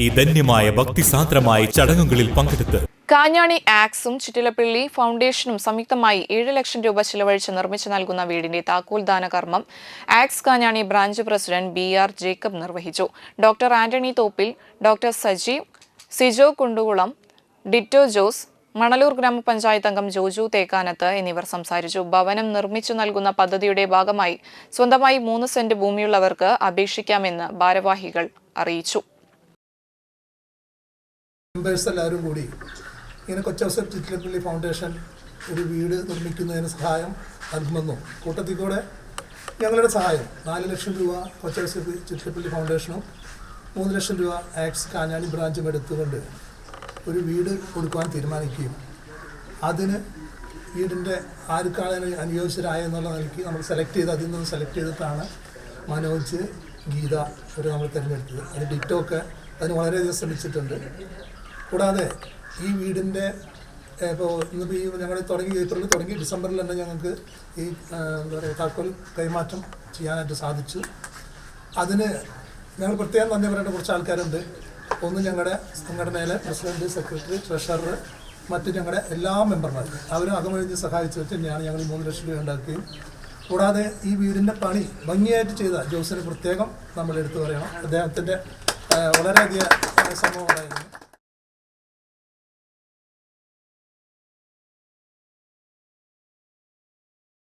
ഈ ധന്യമായ ഭക്തിസാന്ദ്രമായ ചടങ്ങുകളിൽ പങ്കെടുത്ത് കാഞ്ഞാണി ആക്സും ചിറ്റിലപ്പള്ളി ഫൗണ്ടേഷനും സംയുക്തമായി ഏഴ് ലക്ഷം രൂപ ചിലവഴിച്ച് നിർമ്മിച്ചു നൽകുന്ന വീടിന്റെ താക്കോൽ ദാന കർമ്മം ax Kanjani branch president B R Jacob നിർവഹിച്ചു. Doctor Antony Thoppil doctor Sajeev Sijo Kundukulam Ditto Jose Manalur ഗ്രാമപഞ്ചായത്ത് അംഗം ജോജു തേക്കാനത്ത് എന്നിവർ സംസാരിച്ചു. ഭവനം നിർമ്മിച്ചു നൽകുന്ന പദ്ധതിയുടെ ഭാഗമായി സ്വന്തമായി മൂന്ന് സെന്റ് ഭൂമിയുള്ളവർക്ക് അപേക്ഷിക്കാമെന്ന് ഭാരവാഹികൾ അറിയിച്ചു. മെമ്പേഴ്സ് എല്ലാവരും കൂടി ഇങ്ങനെ കൊച്ചവസർ ചിറ്റിലപ്പള്ളി ഫൗണ്ടേഷൻ ഒരു വീട് നിർമ്മിക്കുന്നതിന് സഹായം നൽകുമെന്നും കൂട്ടത്തിൽ കൂടെ ഞങ്ങളുടെ സഹായം നാല് ലക്ഷം രൂപ കൊച്ചവസർ ചിറ്റിലപ്പള്ളി ഫൗണ്ടേഷനും മൂന്ന് ലക്ഷം രൂപ ആക്സ് കാഞ്ഞാണി ബ്രാഞ്ചും എടുത്തുകൊണ്ട് ഒരു വീട് കൊടുക്കുവാൻ തീരുമാനിക്കുകയും അതിന് വീടിന്റെ ആർക്കാണ് അനുയോജ്യരായ എന്നുള്ള നിലയ്ക്ക് നമ്മൾ സെലക്ട് ചെയ്ത് അതിൽ നിന്ന് സെലക്ട് ചെയ്തിട്ടാണ് മനോജ് ഗീത ഒരു നമ്മൾ തിരഞ്ഞെടുത്തത്. അത് ഡിറ്റോക്ക് അതിന് വളരെയധികം ശ്രമിച്ചിട്ടുണ്ട്. കൂടാതെ ഈ വീടിന്റെ ഇപ്പോൾ ഇന്നിപ്പോൾ ഈ ഞങ്ങൾ തുടങ്ങി ഏപ്രിലിൽ തുടങ്ങി ഡിസംബറിൽ തന്നെ ഞങ്ങൾക്ക് ഈ എന്താ പറയുക താക്കോൽ കൈമാറ്റം ചെയ്യാനായിട്ട് സാധിച്ചു. അതിന് ഞങ്ങൾ പ്രത്യേകം നന്ദി പറയേണ്ട കുറച്ച് ആൾക്കാരുണ്ട്. ഒന്ന് ഞങ്ങളുടെ സംഘടനയിലെ പ്രസിഡന്റ് സെക്രട്ടറി ട്രഷറർ മറ്റ് ഞങ്ങളുടെ എല്ലാ മെമ്പർമാരും. അവരും അകമഴിഞ്ഞ് സഹായിച്ചു വെച്ച് തന്നെയാണ് ഞങ്ങൾ മൂന്ന് ലക്ഷം രൂപ ഉണ്ടാക്കുകയും. കൂടാതെ ഈ വീടിന്റെ പണി ഭംഗിയായിട്ട് ചെയ്ത ജോസിന് പ്രത്യേകം നമ്മൾ എടുത്തു പറയണം. അദ്ദേഹത്തിന്റെ വളരെയധികം ഉണ്ടായിരുന്നു.